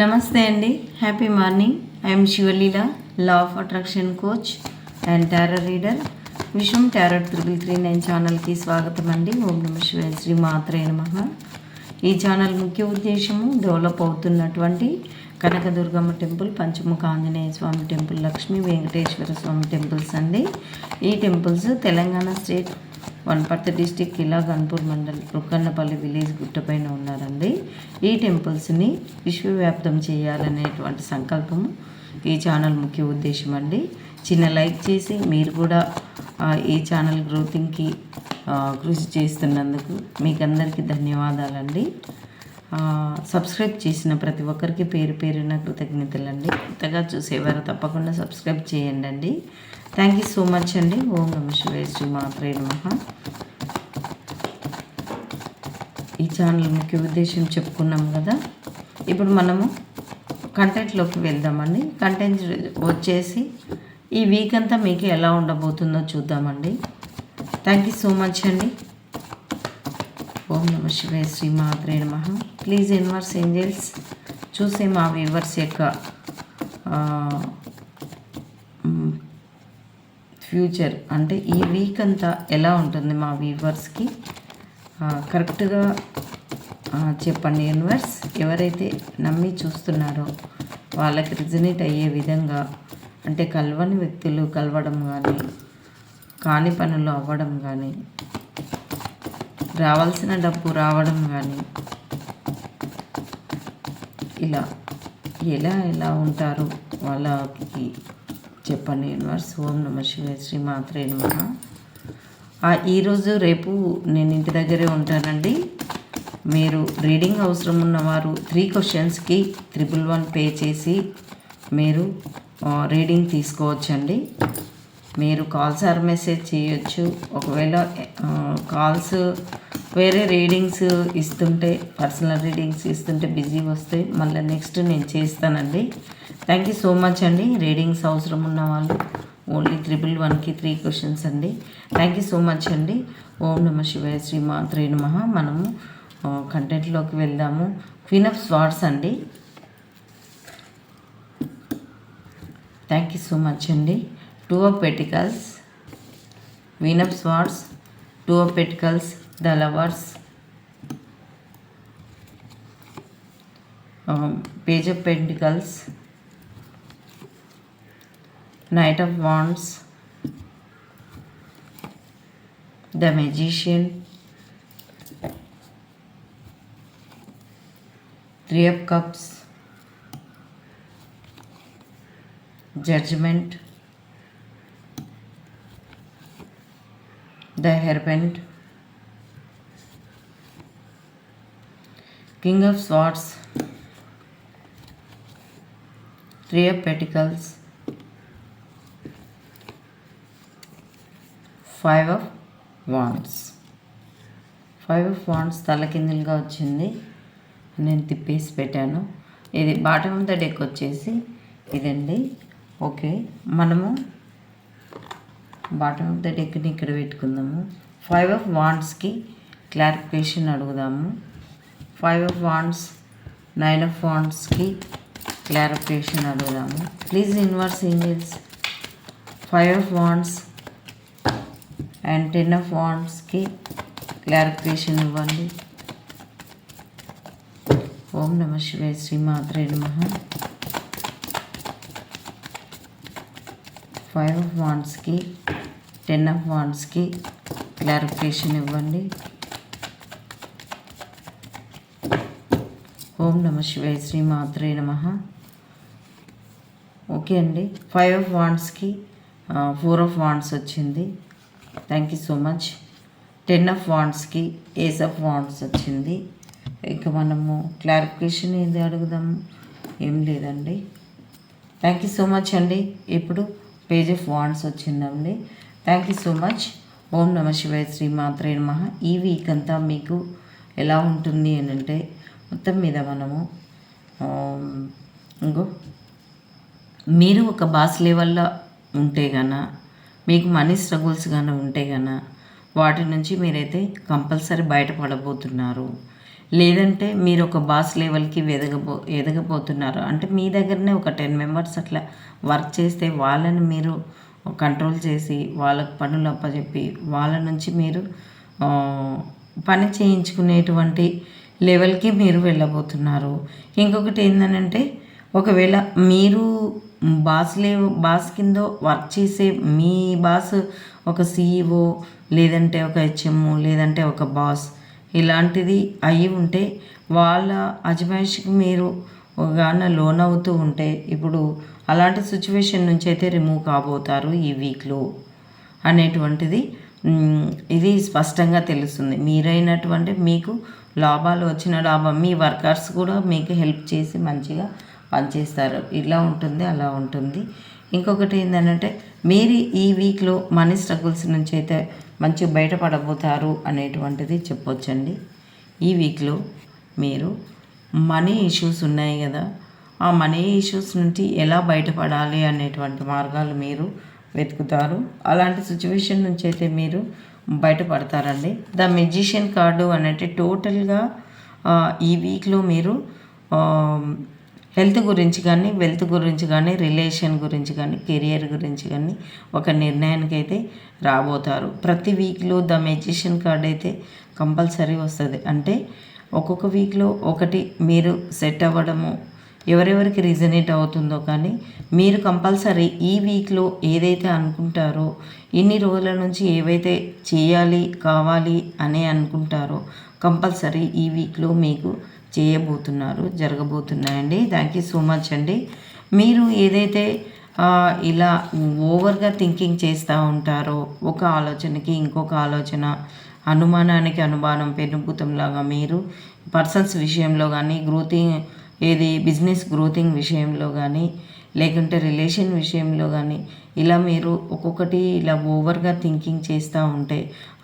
నమస్తే అండి. Happy morning I'm Sivaleela law of attraction coach and tarot reader Viswam tarot triple three nine ఛానల్కి స్వాగతం అండి. ఓం నమ శివాయ శ్రీ మాత్రే నమ. ఈ ఛానల్ ముఖ్య ఉద్దేశము డెవలప్ అవుతున్నటువంటి Kanakadurgamma temple Panchamukha Anjaneya Swamy temple Lakshmi Venkateswara Swamy temples అండి. ఈ temples Telangana state Wanaparthy district Killa Ganpur mandal Rukkannapalli village గుట్టపైన ఉన్నారండి. ఈ టెంపుల్స్ని విశ్వవ్యాప్తం చేయాలనేటువంటి సంకల్పము ఈ ఛానల్ ముఖ్య ఉద్దేశం అండి. చిన్న లైక్ చేసి మీరు కూడా ఈ ఛానల్ గ్రోతింగ్కి కృషి చేస్తున్నందుకు మీకు అందరికీ ధన్యవాదాలండి. సబ్స్క్రైబ్ చేసిన ప్రతి ఒక్కరికి పేరు పేరున కృతజ్ఞతలండి. కొత్తగా చూసేవారు తప్పకుండా సబ్స్క్రైబ్ చేయండి అండి థ్యాంక్ యూ సో మచ్ అండి. ఓం నమ శివాయ శ్రీ మాత్రే నమ. ఈ ఛానల్ ముఖ్య ఉద్దేశం చెప్పుకున్నాం కదా. ఇప్పుడు మనము కంటెంట్లోకి వెళ్దామండి. కంటెంట్ వచ్చేసి ఈ వీక్ అంతా మీకు ఎలా ఉండబోతుందో చూద్దామండి. థ్యాంక్ యూ సో మచ్ అండి. ఓం నమ శివాయ శ్రీ మాత్రే నమ. Please universe angels. చూసే మా వ్యూవర్స్ యొక్క ఫ్యూచర్ అంటే ఈ వీక్ అంతా ఎలా ఉంటుంది మా వ్యూవర్స్కి? కరెక్ట్గా చెప్పండి యూనివర్స్ ఎవరైతే నమ్మి చూస్తున్నారో వాళ్ళకి రిజనేట్ అయ్యే విధంగా అంటే కలవని వ్యక్తులు కలవడం కానీ కాని పనులు అవ్వడం కానీ రావాల్సిన డబ్బు రావడం కానీ ఇలా ఎలా ఎలా ఉంటారు వాళ్ళకి చెప్పండి. యూనివర్స్ ఓం నమ శివాయ శ్రీ మాత్రే నమ. ఈరోజు రేపు నేను ఇంటి దగ్గరే ఉంటానండి. మీరు రీడింగ్ అవసరం ఉన్నవారు త్రీ క్వశ్చన్స్కి త్రిపుల్ వన్ పే చేసి మీరు రీడింగ్ తీసుకోవచ్చండి. మీరు కాల్స్ ఆర్ మెసేజ్ చేయొచ్చు. ఒకవేళ కాల్స్ వేరే రీడింగ్స్ ఇస్తుంటే పర్సనల్ రీడింగ్స్ ఇస్తుంటే బిజీ వస్తే మళ్ళీ నెక్స్ట్ నేను చేస్తానండి. థ్యాంక్ యూ సో మచ్ అండి. రీడింగ్స్ అవసరం ఉన్న వాళ్ళు ఓన్లీ త్రిబుల్ వన్కి త్రీ క్వశ్చన్స్ అండి. థ్యాంక్ యూ సో మచ్ అండి. ఓం నమ శివాయ శ్రీ మాత్రే నమ. మనము కంటెంట్లోకి వెళ్దాము. క్వీన్ ఆఫ్ స్వార్డ్స్ అండి. థ్యాంక్ యూ సో మచ్ అండి. Two of pentacles queen of swords two of pentacles the lovers um, page of pentacles knight of wands the magician three of cups judgment the serpent king of swords. Three of pentacles five of wands five of wands తలకిందులుగా వచ్చింది. నేను తిప్పేసి పెట్టాను. ఇది bottom of the deck వచ్చేసి ఇదండి. Okay మనము bottom of the డెక్ని ఇక్కడ పెట్టుకుందాము. ఫైవ్ ఆఫ్ వాండ్స్కి క్లారిఫికేషన్ అడుగుదాము. Five of wands nine of వాండ్స్కి clarification అడుగుదాము. Please universe angels five of wands and ten of వాండ్స్కి clarification ఇవ్వండి. ఓం నమ శివే శ్రీ మాత్రే నమ. ఫైవ్ ఆఫ్ వాండ్స్కి టెన్ ఆఫ్ వాండ్స్కి క్లారిఫికేషన్ ఇవ్వండి. ఓం నమ శివాయ శ్రీ మాత్రే నమ. ఓకే అండి. ఫైవ్ ఆఫ్ వాండ్స్కి ఫోర్ ఆఫ్ వాండ్స్ వచ్చింది. Thank you so much ten of వాండ్స్కి ace of wands వచ్చింది. ఇంకా మనము క్లారిఫికేషన్ ఏది అడుగుదాము ఏం లేదండి. థ్యాంక్ యూ సో మచ్ అండి. ఇప్పుడు పేజ్ ఆఫ్ వాండ్స్ వచ్చిందండి. థ్యాంక్ యూ సో మచ్ ఓం నమ శివాయ శ్రీ మాత్రే నమ. ఈ వీక్ అంతా మీకు ఎలా ఉంటుంది అని అంటే మొత్తం మీద మనము ఇంకో మీరు ఒక బాస్ లెవెల్లో ఉంటే గన మీకు మనీ స్ట్రగుల్స్ కానీ ఉంటే గన వాటి నుంచి మీరైతే కంపల్సరీ బయటపడబోతున్నారు. లేదంటే మీరు ఒక బాస్ లెవెల్కి ఎదగబో ఎదగబోతున్నారు. అంటే మీ దగ్గరనే ఒక టెన్ మెంబర్స్ అట్లా వర్క్ చేస్తే వాళ్ళని మీరు కంట్రోల్ చేసి వాళ్ళకు పనులు అప్పచెప్పి వాళ్ళ నుంచి మీరు పని చేయించుకునేటువంటి లెవెల్కి మీరు వెళ్ళబోతున్నారు. ఇంకొకటి ఏంటంటే ఒకవేళ మీరు బాస్ లే బాస్ కింద వర్క్ చేసే మీ బాస్ ఒక సీఈఓ లేదంటే ఒక హెచ్ఎం లేదంటే ఒక బాస్ ఇలాంటిది అయి ఉంటే వాళ్ళ అజమాయిషికి మీరు గాన లోన్ అవుతూ ఉంటే ఇప్పుడు అలాంటి సిచ్యువేషన్ నుంచి అయితే రిమూవ్ కాబోతారు ఈ వీక్లో అనేటువంటిది ఇది స్పష్టంగా తెలుస్తుంది. మీరైనటువంటి మీకు లాభాలు వచ్చిన లాభం మీ వర్కర్స్ కూడా మీకు హెల్ప్ చేసి మంచిగా పనిచేస్తారు. ఇలా ఉంటుంది అలా ఉంటుంది. ఇంకొకటి ఏంటంటే మీరు ఈ వీక్లో మనీ స్ట్రగుల్స్ నుంచి అయితే మంచి బయటపడబోతారు అనేటువంటిది చెప్పొచ్చండి. ఈ వీక్లో మీరు మనీ ఇష్యూస్ ఉన్నాయి కదా ఆ మనీ ఇష్యూస్ నుంచి ఎలా బయటపడాలి అనేటువంటి మార్గాలు మీరు వెతుకుతారు. అలాంటి సిచ్యువేషన్ నుంచి అయితే మీరు బయటపడతారండి. ద మెజిషియన్ కార్డు అనేది టోటల్గా ఈ వీక్లో మీరు హెల్త్ గురించి కానీ వెల్త్ గురించి కానీ రిలేషన్ గురించి కానీ కెరియర్ గురించి కానీ ఒక నిర్ణయానికి అయితే రాబోతారు. ప్రతి వీక్లో ద మెజిషియన్ కార్డ్ అయితే కంపల్సరీ వస్తుంది. అంటే ఒక్కొక్క వీక్లో ఒకటి మీరు సెట్ అవ్వడము ఎవరెవరికి రిజనేట్ అవుతుందో కానీ మీరు కంపల్సరీ ఈ వీక్లో ఏదైతే అనుకుంటారో ఇన్ని రోజుల నుంచి ఏవైతే చేయాలి కావాలి అని అనుకుంటారో కంపల్సరీ ఈ వీక్లో మీకు చేయబోతున్నారు జరగబోతున్నాయండి. థ్యాంక్ యూ సో మచ్ అండి. మీరు ఏదైతే ఇలా ఓవర్గా థింకింగ్ చేస్తూ ఉంటారో ఒక ఆలోచనకి ఇంకొక ఆలోచన అనుమానానికి అనుమానం పెనుభూతంలాగా మీరు పర్సన్స్ విషయంలో కానీ గ్రోతింగ్ ఏది బిజినెస్ గ్రోతింగ్ విషయంలో కానీ లేకుంటే రిలేషన్ విషయంలో కానీ ఇలా మీరు ఒక్కొక్కటి ఇలా ఓవర్గా థింకింగ్ చేస్తూ ఉంటే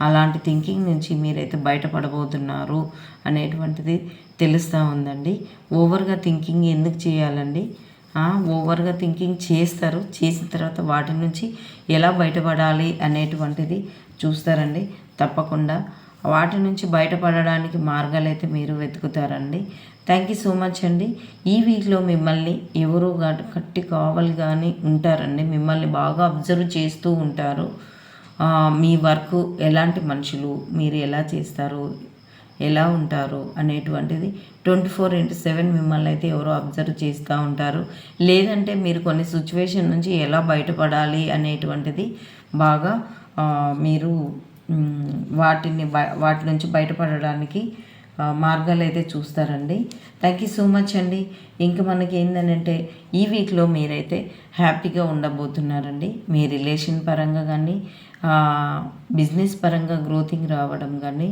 అలాంటి థింకింగ్ నుంచి మీరైతే బయటపడబోతున్నారు అనేటువంటిది తెలుస్తూ ఉందండి. ఓవర్గా థింకింగ్ ఎందుకు చేయాలండి? ఓవర్గా థింకింగ్ చేస్తారు చేసిన తర్వాత వాటి నుంచి ఎలా బయటపడాలి అనేటువంటిది చూస్తారండి. తప్పకుండా. వాటి నుంచి బయటపడడానికి మార్గాలు అయితే మీరు వెతుకుతారండి. థ్యాంక్ యూ సో మచ్ అండి ఈ వీక్లో మిమ్మల్ని ఎవరో కట్టి కావాలి కానీ ఉంటారండి. మిమ్మల్ని బాగా అబ్జర్వ్ చేస్తూ ఉంటారు. మీ వర్క్ ఎలాంటి మనుషులు? మీరు ఎలా చేస్తారు? ఎలా ఉంటారు? అనేటువంటిది ట్వంటీ ఫోర్ ఇంటూ సెవెన్ మిమ్మల్ని అయితే ఎవరో అబ్జర్వ్ చేస్తూ ఉంటారు. లేదంటే మీరు కొన్ని సిచ్యువేషన్ నుంచి ఎలా బయటపడాలి అనేటువంటిది బాగా మీరు వాటిని వాటి నుంచి బయటపడడానికి మార్గాలు అయితే చూస్తారండి. థ్యాంక్ యూ సో మచ్ అండి. ఇంకా మనకి ఏంటంటే ఈ వీక్లో మీరైతే హ్యాపీగా ఉండబోతున్నారండి. మీ రిలేషన్ పరంగా కానీ బిజినెస్ పరంగా గ్రోతింగ్ రావడం కానీ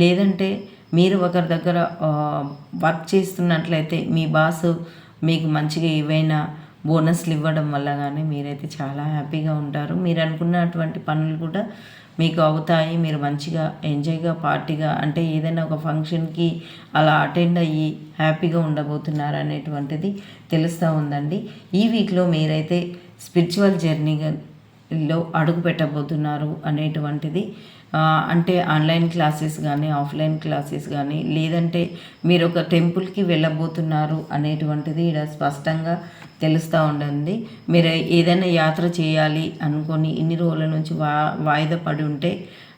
లేదంటే మీరు ఒకరి దగ్గర వర్క్ చేస్తున్నట్లయితే మీ బాస్ మీకు మంచిగా ఏవైనా బోనస్లు ఇవ్వడం వల్ల కానీ మీరైతే చాలా హ్యాపీగా ఉంటారు. మీరు అనుకున్నటువంటి పనులు కూడా మీకు అవుతాయి. మీరు మంచిగా ఎంజాయ్గా పార్టీగా అంటే ఏదైనా ఒక ఫంక్షన్కి అలా అటెండ్ అయ్యి హ్యాపీగా ఉండబోతున్నారు అనేటువంటిది తెలుస్తూ ఉందండి. ఈ వీక్లో మీరైతే స్పిరిచువల్ జర్నీలో అడుగు పెట్టబోతున్నారు అనేటువంటిది అంటే ఆన్లైన్ క్లాసెస్ కానీ ఆఫ్లైన్ క్లాసెస్ కానీ లేదంటే మీరు ఒక టెంపుల్కి వెళ్ళబోతున్నారు అనేటువంటిది ఇక్కడ స్పష్టంగా తెలుస్తూ ఉండండి. మీరు ఏదైనా యాత్ర చేయాలి అనుకొని ఇన్ని రోజుల నుంచి వా వాయిదా పడి ఉంటే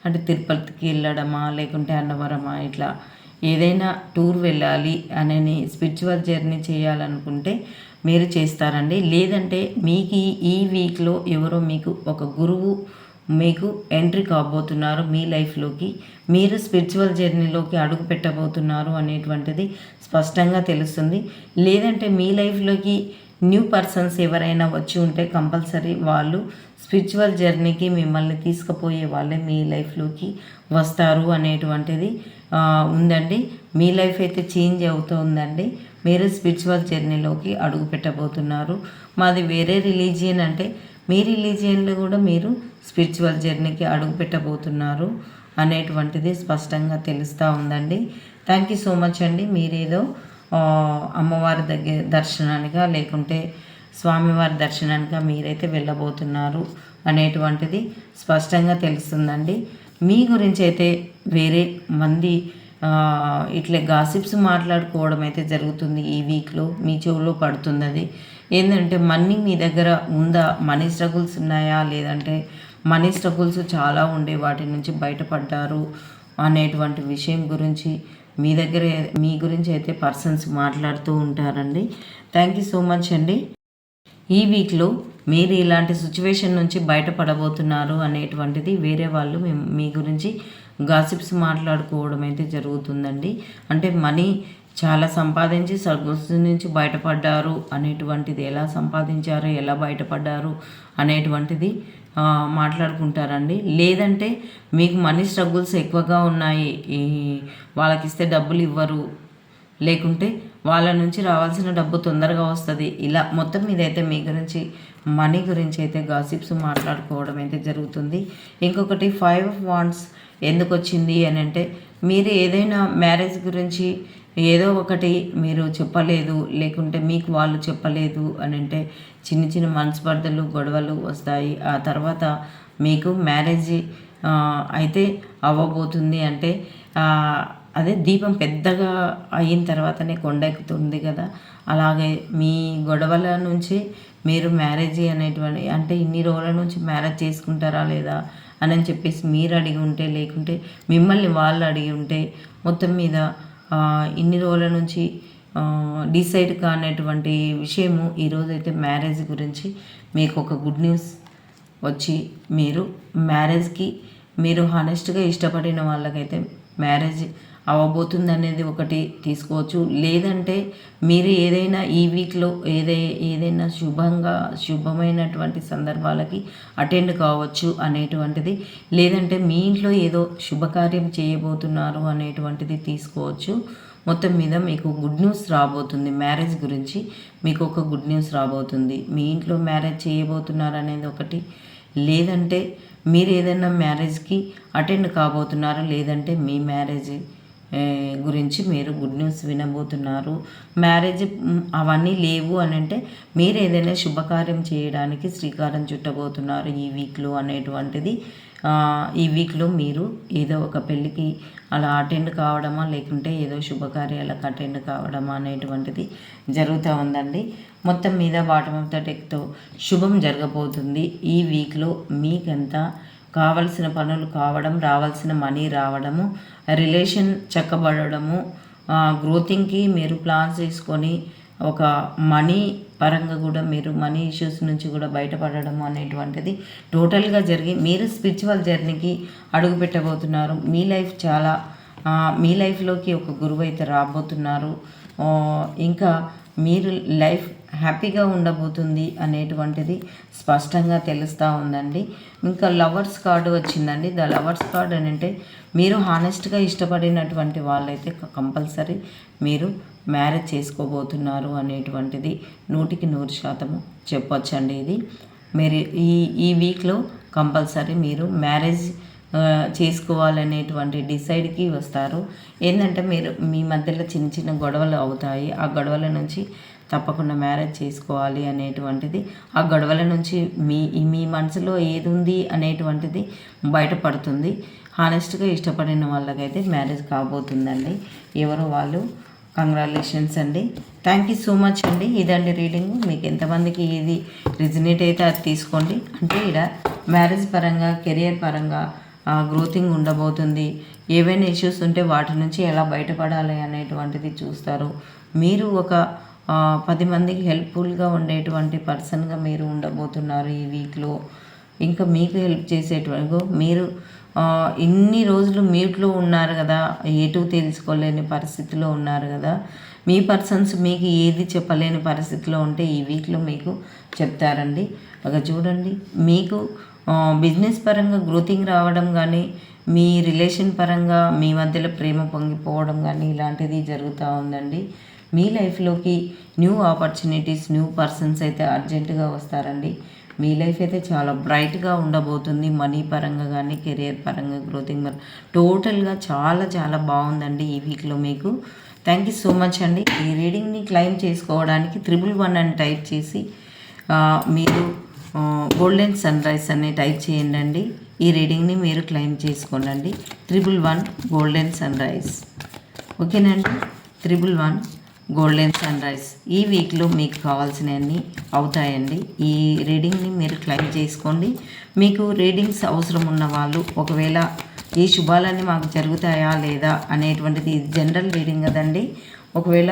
అంటే తిరుపతికి వెళ్ళడమా లేకుంటే అన్నవరమా ఇట్లా ఏదైనా టూర్ వెళ్ళాలి అని స్పిరిచువల్ జర్నీ చేయాలనుకుంటే మీరు చేస్తారండి. లేదంటే మీకు ఈ వీక్లో ఎవరో మీకు ఒక గురువు మీకు ఎంట్రీ కాబోతున్నారు మీ లైఫ్లోకి. మీరు స్పిరిచువల్ జర్నీలోకి అడుగు పెట్టబోతున్నారు అనేటువంటిది స్పష్టంగా తెలుస్తుంది. లేదంటే మీ లైఫ్లోకి న్యూ పర్సన్స్ ఎవరైనా వచ్చి ఉంటే కంపల్సరీ వాళ్ళు స్పిరిచువల్ జర్నీకి మిమ్మల్ని తీసుకుపోయే వాళ్ళే మీ లైఫ్లోకి వస్తారు అనేటువంటిది ఉందండి. మీ లైఫ్ అయితే చేంజ్ అవుతుందండి. మీరు స్పిరిచువల్ జర్నీలోకి అడుగు పెట్టబోతున్నారు. మాది వేరే రిలీజియన్ అంటే మీ రిలీజియన్లో కూడా మీరు స్పిరిచువల్ జర్నీకి అడుగు పెట్టబోతున్నారు అనేటువంటిది స్పష్టంగా తెలుస్తూ ఉందండి. థ్యాంక్ యూ సో మచ్ అండి. మీరేదో అమ్మవారి దగ్గర దర్శనానికా లేకుంటే స్వామివారి దర్శనానికా మీరైతే వెళ్ళబోతున్నారు అనేటువంటిది స్పష్టంగా తెలుస్తుందండి. మీ గురించి అయితే వేరే మంది ఇట్లే గాసిప్స్ మాట్లాడుకోవడం అయితే జరుగుతుంది ఈ వీక్లో మీ చెవులో పడుతుంది అది ఏంటంటే మనీ మీ దగ్గర ఉందా? మనీ స్ట్రగుల్స్ ఉన్నాయా? లేదంటే మనీ స్ట్రగుల్స్ చాలా ఉండే వాటి నుంచి బయటపడ్డారు అనేటువంటి విషయం గురించి మీ దగ్గర మీ గురించి అయితే పర్సన్స్ మాట్లాడుతూ ఉంటారండి. థ్యాంక్ యూ సో మచ్ అండి. ఈ వీక్లో మీరు ఇలాంటి సిచ్యువేషన్ నుంచి బయటపడబోతున్నారు అనేటువంటిది వేరే వాళ్ళు మీ- గురించి గాసిప్స్ మాట్లాడుకోవడం అయితే జరుగుతుందండి. అంటే మనీ చాలా సంపాదించి సర్గస్ నుంచి బయటపడ్డారు అనేటువంటిది ఎలా సంపాదించారు ఎలా బయటపడ్డారు అనేటువంటిది మాట్లాడుకుంటారండి. లేదంటే మీకు మనీ స్ట్రగుల్స్ ఎక్కువగా ఉన్నాయి. ఈ వాళ్ళకి ఇస్తే డబ్బులు ఇవ్వరు. లేకుంటే వాళ్ళ నుంచి రావాల్సిన డబ్బు తొందరగా వస్తుంది. ఇలా మొత్తం మీద అయితే మీ గురించి మనీ గురించి అయితే గాసిప్స్ మాట్లాడుకోవడం అయితే జరుగుతుంది. ఇంకొకటి ఫైవ్ ఆఫ్ వాండ్స్ ఎందుకు వచ్చింది అని అంటే మీరు ఏదైనా మ్యారేజ్ గురించి ఏదో ఒకటి మీరు చెప్పలేదు లేకుంటే మీకు వాళ్ళు చెప్పలేదు అని అంటే చిన్న చిన్న మనస్పర్ధలు గొడవలు వస్తాయి. ఆ తర్వాత మీకు మ్యారేజ్ అయితే అవ్వబోతుంది అంటే అదే దీపం పెద్దగా అయిన తర్వాతనే కొండ ఎక్కుతుంది కదా. అలాగే మీ గొడవల నుంచి మీరు మ్యారేజ్ అనేటువంటి అంటే ఇన్ని రోజుల నుంచి మ్యారేజ్ చేసుకుంటారా లేదా అని అని చెప్పేసి మీరు అడిగి ఉంటే లేకుంటే మిమ్మల్ని వాళ్ళు అడిగి ఉంటే మొత్తం మీద ఇన్ని రోజుల నుంచి డిసైడ్ కానటువంటి విషయము ఈరోజైతే మ్యారేజ్ గురించి మీకు ఒక గుడ్ న్యూస్ వచ్చి మీరు మ్యారేజ్కి మీరు హానెస్ట్గా ఇష్టపడిన వాళ్ళకైతే మ్యారేజ్ అవ్వబోతుంది అనేది ఒకటి తీసుకోవచ్చు. లేదంటే మీరు ఏదైనా ఈ వీక్లో ఏదై ఏదైనా శుభంగా శుభమైనటువంటి సందర్భాలకి అటెండ్ కావచ్చు అనేటువంటిది. లేదంటే మీ ఇంట్లో ఏదో శుభకార్యం చేయబోతున్నారు అనేటువంటిది తీసుకోవచ్చు. మొత్తం మీద మీకు గుడ్ న్యూస్ రాబోతుంది. మ్యారేజ్ గురించి మీకు ఒక గుడ్ న్యూస్ రాబోతుంది. మీ ఇంట్లో మ్యారేజ్ చేయబోతున్నారు అనేది ఒకటి. లేదంటే మీరు ఏదైనా మ్యారేజ్కి అటెండ్ కాబోతున్నారు. లేదంటే మీ మ్యారేజ్ గురించి మీరు గుడ్ న్యూస్ వినబోతున్నారు. మ్యారేజ్ అవన్నీ లేవు అని అంటే మీరు ఏదైనా శుభకార్యం చేయడానికి శ్రీకారం చుట్టబోతున్నారు ఈ వీక్లో అనేటువంటిది. ఈ వీక్లో మీరు ఏదో ఒక పెళ్ళికి అలా అటెండ్ కావడమా? లేకుంటే ఏదో శుభకార్యాలకు అటెండ్ కావడమా? అనేటువంటిది జరుగుతూ ఉందండి. మొత్తం మీద బాటమ్ ఆఫ్ ద టెక్తో శుభం జరగబోతుంది. ఈ వీక్లో మీకెంత కావలసిన పనులు కావడం రావాల్సిన మనీ రావడము రిలేషన్ చక్కబడము గ్రోతింగ్కి మీరు ప్లాన్స్ చేసుకొని ఒక మనీ పరంగా కూడా మీరు మనీ ఇష్యూస్ నుంచి కూడా బయటపడడం అనేటువంటిది టోటల్గా జరిగి మీరు స్పిరిచువల్ జర్నీకి అడుగు పెట్టబోతున్నారు. మీ లైఫ్ చాలా మీ లైఫ్లోకి ఒక గురువు అయితే రాబోతున్నారు. ఇంకా మీరు లైఫ్ హ్యాపీగా ఉండబోతుంది అనేటువంటిది స్పష్టంగా తెలుస్తూ ఉందండి. ఇంకా లవర్స్ కార్డు వచ్చిందండి. ద లవర్స్ కార్డ్ అని అంటే మీరు హానెస్ట్గా ఇష్టపడినటువంటి వాళ్ళైతే కంపల్సరీ మీరు మ్యారేజ్ చేసుకోబోతున్నారు అనేటువంటిది నూటికి నూరు శాతము చెప్పొచ్చండి ఇది. మీరు ఈ ఈ వీక్లో కంపల్సరీ మీరు మ్యారేజ్ చేసుకోవాలనేటువంటి డిసైడ్కి వస్తారు. ఏంటంటే మీరు మీ మధ్యలో చిన్న చిన్న గొడవలు అవుతాయి. ఆ గొడవల నుంచి తప్పకుండా మ్యారేజ్ చేసుకోవాలి అనేటువంటిది ఆ గొడవల నుంచి మీ మీ మనసులో ఏది ఉంది అనేటువంటిది బయటపడుతుంది. హానెస్ట్గా ఇష్టపడిన వాళ్ళకైతే మ్యారేజ్ కాబోతుందండి. ఎవరు వాళ్ళు కంగ్రాచులేషన్స్ అండి. థ్యాంక్ యూ సో మచ్ అండి. ఇదండి రీడింగ్. మీకు ఎంతమందికి ఇది రిజనేట్ అయితే అది తీసుకోండి. అంటే ఇక్కడ మ్యారేజ్ పరంగా కెరియర్ పరంగా గ్రోతింగ్ ఉండబోతుంది. ఏవైనా ఇష్యూస్ ఉంటే వాటి నుంచి ఎలా బయటపడాలి అనేటువంటిది చూస్తారు. మీరు ఒక పది మందికి హెల్ప్ఫుల్గా ఉండేటువంటి పర్సన్గా మీరు ఉండబోతున్నారు ఈ వీక్లో. ఇంకా మీకు హెల్ప్ చేసేటువంటి మీరు ఇన్ని రోజులు మ్యూట్లో ఉన్నారు కదా ఎటు తెలుసుకోలేని పరిస్థితిలో ఉన్నారు కదా మీ పర్సన్స్ మీకు ఏది చెప్పలేని పరిస్థితిలో ఉంటే ఈ వీక్లో మీకు చెప్తారండి. ఒక చూడండి మీకు బిజినెస్ పరంగా గ్రోతింగ్ రావడం కానీ మీ రిలేషన్ పరంగా మీ మధ్యలో ప్రేమ పొంగిపోవడం కానీ ఇలాంటిది జరుగుతూ ఉందండి. మీ లైఫ్లోకి న్యూ ఆపర్చునిటీస్ న్యూ పర్సన్స్ అయితే అర్జెంటుగా వస్తారండి. మీ లైఫ్ అయితే చాలా బ్రైట్గా ఉండబోతుంది. మనీ పరంగా కానీ కెరియర్ పరంగా గ్రోతింగ్ పరంగా. టోటల్గా చాలా చాలా బాగుందండి ఈ వీక్లో మీకు. థ్యాంక్ యూ సో మచ్ అండి. ఈ రీడింగ్ని క్లెయిమ్ చేసుకోవడానికి త్రిబుల్ వన్ అని టైప్ చేసి మీరు గోల్డెన్ సన్ రైజ్ అని టైప్ చేయండి ఈ రీడింగ్ని మీరు క్లెయిమ్ చేసుకోండి triple one golden sun rise. ఓకేనండి? Triple one golden sun rise ఈ వీక్లో మీకు కావాల్సినవన్నీ అవుతాయండి. ఈ రీడింగ్ని మీరు క్లైమ్ చేసుకోండి. మీకు రీడింగ్స్ అవసరం ఉన్న వాళ్ళు ఒకవేళ ఈ శుభాలన్నీ మాకు జరుగుతాయా లేదా అనేటువంటిది జనరల్ రీడింగ్ కదండి. ఒకవేళ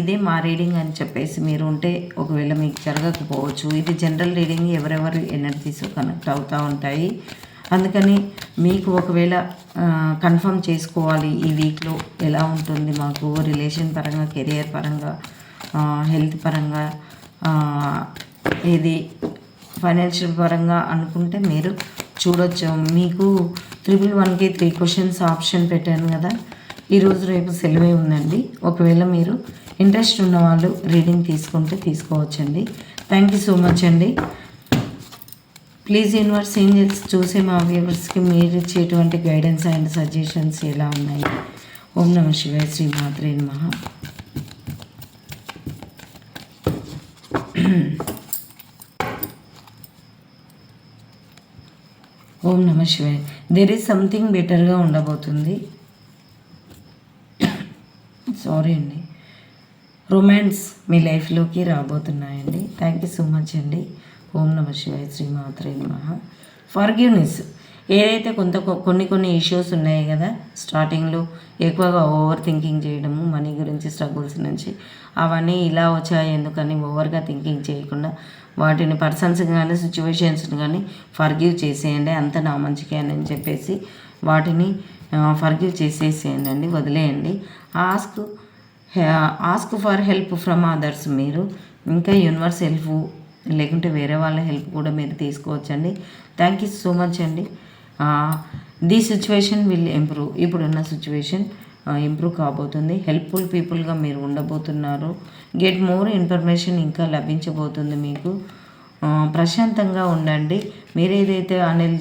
ఇదే మా రీడింగ్ అని చెప్పేసి మీరు ఉంటే ఒకవేళ మీకు జరగకపోవచ్చు. ఇది జనరల్ రీడింగ్ ఎవరెవరు ఎనర్జీస్ కనెక్ట్ అవుతూ ఉంటాయి. అందుకని మీకు ఒకవేళ కన్ఫర్మ్ చేసుకోవాలి ఈ వీక్లో ఎలా ఉంటుంది మాకు రిలేషన్ పరంగా కెరియర్ పరంగా హెల్త్ పరంగా ఇది ఫైనాన్షియల్ పరంగా అనుకుంటే మీరు చూడొచ్చు. మీకు త్రిబుల్ వన్కి త్రీ క్వశ్చన్స్ ఆప్షన్ పెట్టాను కదా. ఈరోజు రేపు సెలవే ఉందండి. ఒకవేళ మీరు ఇంట్రెస్ట్ ఉన్న వాళ్ళు రీడింగ్ తీసుకుంటే తీసుకోవచ్చండి. థ్యాంక్ యూ సో మచ్ అండి. ప్లీజ్ యూనివర్స్ ఏంజల్స్ చూసే మా వ్యూవర్స్కి మీరు ఇచ్చేటువంటి గైడెన్స్ అండ్ సజెషన్స్ ఎలా ఉన్నాయి? ఓం నమ శివాయ శ్రీ మాత్రే నమ. ఓం నమ శివాయ. దెర్ ఈజ్ సంథింగ్ బెటర్గా ఉండబోతుంది. సారీ అండి. రొమాన్స్ మీ లైఫ్లోకి రాబోతున్నాయండి. థ్యాంక్ యూ సో మచ్ అండి. ఓం నమ శివాయ శ్రీమాత్రే నమ. ఫర్గివ్నెస్ ఏదైతే కొంత కొన్ని కొన్ని ఇష్యూస్ ఉన్నాయి కదా స్టార్టింగ్లో ఎక్కువగా ఓవర్ థింకింగ్ చేయడము మనీ గురించి స్ట్రగుల్స్ నుంచి అవన్నీ ఇలా వచ్చాయి ఎందుకని ఓవర్గా థింకింగ్ చేయకుండా వాటిని పర్సన్స్ కానీ సిచ్యువేషన్స్ కానీ ఫర్గివ్ చేసేయండి అంత నా మంచికే అని చెప్పేసి వాటిని ఫర్గివ్ చేసేసేయండి అండి వదిలేయండి. Ask ask for help from others మీరు. ఇంకా యూనివర్స్ హెల్ప్ లేకుంటే వేరే వాళ్ళ హెల్ప్ కూడా మీరు తీసుకోవచ్చండి. థ్యాంక్ యూ సో మచ్ అండి. ది సిచ్యువేషన్ విల్ ఇంప్రూవ్ ఇప్పుడున్న సిచ్యువేషన్ ఇంప్రూవ్ కాబోతుంది. హెల్ప్ఫుల్ పీపుల్గా మీరు ఉండబోతున్నారు. గెట్ మోర్ ఇన్ఫర్మేషన్ ఇంకా లభించబోతుంది మీకు. ప్రశాంతంగా ఉండండి. మీరు ఏదైతే అనిల్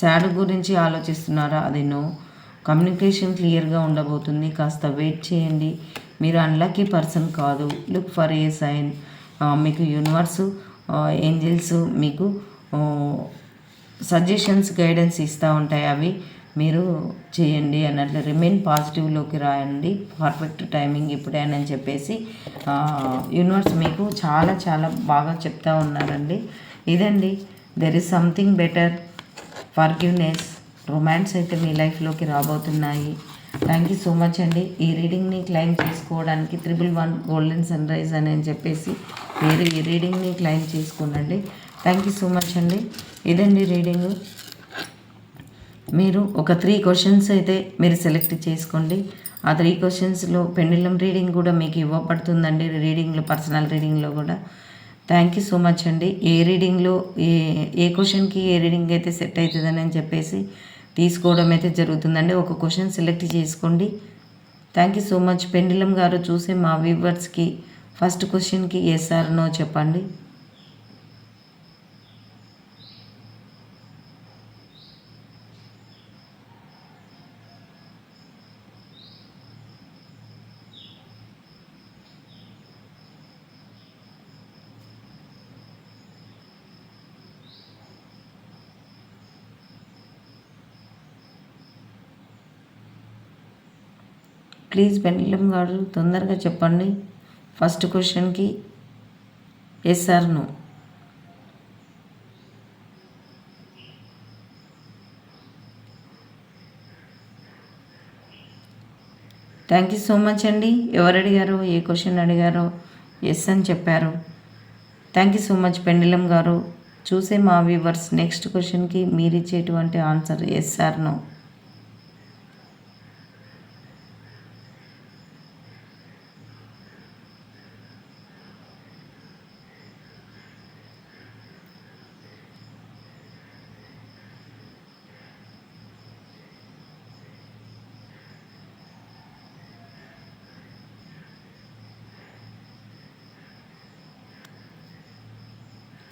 శాడ్ గురించి ఆలోచిస్తున్నారో అది నో. కమ్యూనికేషన్ క్లియర్గా ఉండబోతుంది. కాస్త వెయిట్ చేయండి. మీరు అన్లక్కీ పర్సన్ కాదు. లుక్ ఫర్ ఏ సైన్ మీకు యూనివర్సు ఏంజిల్స్ మీకు సజెషన్స్ గైడెన్స్ ఇస్తూ ఉంటాయి అవి. మీరు చేయండి అన్నట్లు రిమైన్ పాజిటివ్లోకి రాయండి. పర్ఫెక్ట్ టైమింగ్ ఇప్పుడేనని చెప్పేసి యూనివర్స్ మీకు చాలా చాలా బాగా చెప్తా ఉన్నారండి. ఇదండి there is something better forgiveness romance అయితే మీ లైఫ్లోకి రాబోతున్నాయి. థ్యాంక్ యూ సో మచ్ అండి. ఈ రీడింగ్ని క్లైమ్ చేసుకోవడానికి triple one golden sun rise అని చెప్పేసి మీరు ఈ రీడింగ్ని క్లైమ్ చేసుకోండి థ్యాంక్ యూ సో మచ్ అండి. ఇదండి రీడింగ్ మీరు ఒక త్రీ క్వశ్చన్స్ అయితే మీరు సెలెక్ట్ చేసుకోండి. ఆ త్రీ క్వశ్చన్స్లో పెండిలం రీడింగ్ కూడా మీకు ఇవ్వబడుతుందండి. రీడింగ్లో పర్సనల్ రీడింగ్లో కూడా. థ్యాంక్ యూ సో మచ్ అండి. ఏ రీడింగ్లో ఏ ఏ క్వశ్చన్కి ఏ రీడింగ్ అయితే సెట్ అవుతుందని అని చెప్పేసి తీసుకోవడం అయితే జరుగుతుందండి. ఒక క్వశ్చన్ సెలెక్ట్ చేసుకోండి. Thank you so much Pendilam గారు చూసే మా వ్యూవర్స్కి ఫస్ట్ క్వశ్చన్కి ఎస్ ఆర్ నో చెప్పండి. ప్లీజ్ పెండలం గారు తొందరగా చెప్పండి. ఫస్ట్ క్వశ్చన్కి yes or no? Thank you so much అండి. ఎవరు అడిగారు? ఏ క్వశ్చన్ అడిగారో? ఎస్ అని చెప్పారు. Thank you so much Pendilam గారు. చూసే మా వ్యూవర్స్ నెక్స్ట్ క్వశ్చన్కి మీరు ఇచ్చేటువంటి answer yes or no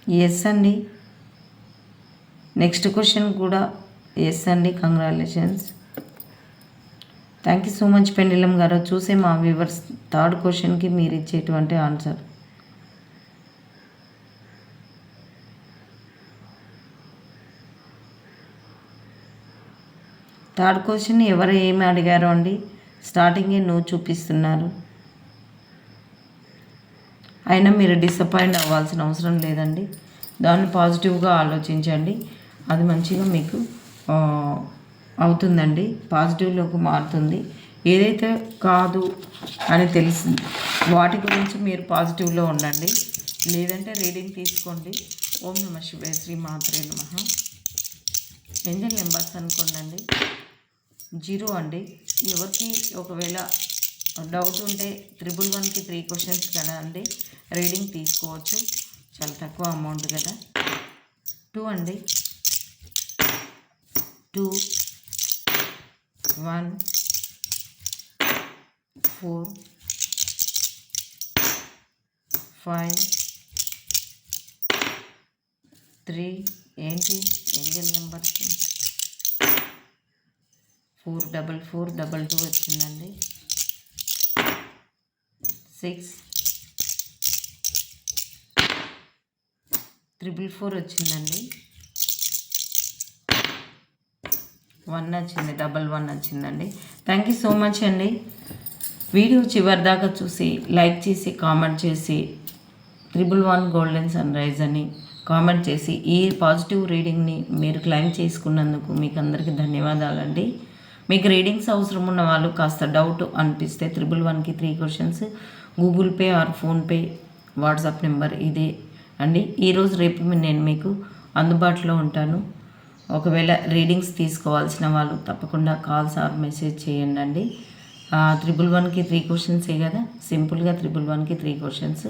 yes అండి నెక్స్ట్ క్వశ్చన్ కూడా ఎస్ అండి congratulations thank you so much Pendilam గారు. చూసే మా వ్యూవర్స్ థర్డ్ క్వశ్చన్కి మీరు ఇచ్చేటువంటి ఆన్సర్ థర్డ్ క్వశ్చన్ ఎవరు ఏమి అడిగారు అండి? స్టార్టింగే నువ్వు చూపిస్తున్నారు. అయినా మీరు డిసప్పాయింట్ అవ్వాల్సిన అవసరం లేదండి. దాన్ని పాజిటివ్గా ఆలోచించండి. అది మంచిగా మీకు అవుతుందండి. పాజిటివ్లోకి మారుతుంది. ఏదైతే కాదు అని తెలిసింది వాటి గురించి మీరు పాజిటివ్లో ఉండండి. లేదంటే రీడింగ్ తీసుకోండి. ఓం నమ శివే శ్రీ మాత్రే నమ. ఏంజల్ నెంబర్స్ అనుకోండి జీరో అండి. ఎవరికి ఒకవేళ డౌట్ ఉంటే త్రిబుల్ వన్కి త్రీ క్వశ్చన్స్ కదా అండి. రీడింగ్ తీసుకోవచ్చు. చాలా తక్కువ అమౌంట్ కదా. టూ అండి. Two one four five three. ఏంటి? Angel numbers. Four double four double two వచ్చిందండి. సిక్స్. త్రిబుల్ ఫోర్ వచ్చిందండి. వన్ వచ్చింది డబల్ వన్ వచ్చిందండి. థ్యాంక్ యూ సో మచ్ అండి. వీడియో చివరి దాకా చూసి లైక్ చేసి కామెంట్ చేసి triple one golden sun rise అని కామెంట్ చేసి ఈ పాజిటివ్ రీడింగ్ని మీరు క్లైమ్ చేసుకున్నందుకు మీకు అందరికీ ధన్యవాదాలండి. మీకు రీడింగ్స్ అవసరం ఉన్న వాళ్ళు కాస్త డౌట్ అనిపిస్తే త్రిబుల్ వన్కి three questions Google Pay or PhonePe WhatsApp number ఇదే అండి. ఈరోజు రేపు నేను మీకు అందుబాటులో ఉంటాను. ఒకవేళ రీడింగ్స్ తీసుకోవాల్సిన వాళ్ళు తప్పకుండా కాల్స్ ఆర్ మెసేజ్ చేయండి అండి. త్రిబుల్ వన్కి త్రీ క్వశ్చన్సే కదా? సింపుల్గా త్రిబుల్ వన్కి త్రీ క్వశ్చన్స్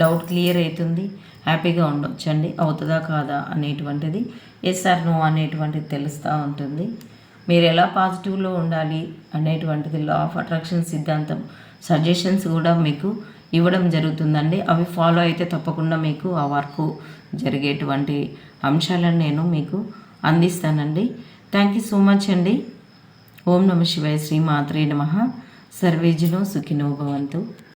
డౌట్ క్లియర్ అవుతుంది. హ్యాపీగా ఉండొచ్చండి. అవుతుందా కాదా అనేటువంటిది. ఎస్ ఆర్ నో అనేటువంటిది తెలుస్తూ ఉంటుంది. మీరు ఎలా పాజిటివ్లో ఉండాలి అనేటువంటిది లా ఆఫ్ అట్రాక్షన్ సిద్ధాంతం సజెషన్స్ కూడా మీకు ఇవ్వడం జరుగుతుందండి. అవి ఫాలో అయితే తప్పకుండా మీకు ఆ వర్క్ జరిగేటువంటి అంశాలను నేను మీకు అందిస్తానండి. థ్యాంక్ యూ సో మచ్ అండి. ఓం నమ శివాయ శ్రీ మాత్రే నమ. సర్వేజినో సుఖినో భవంతు.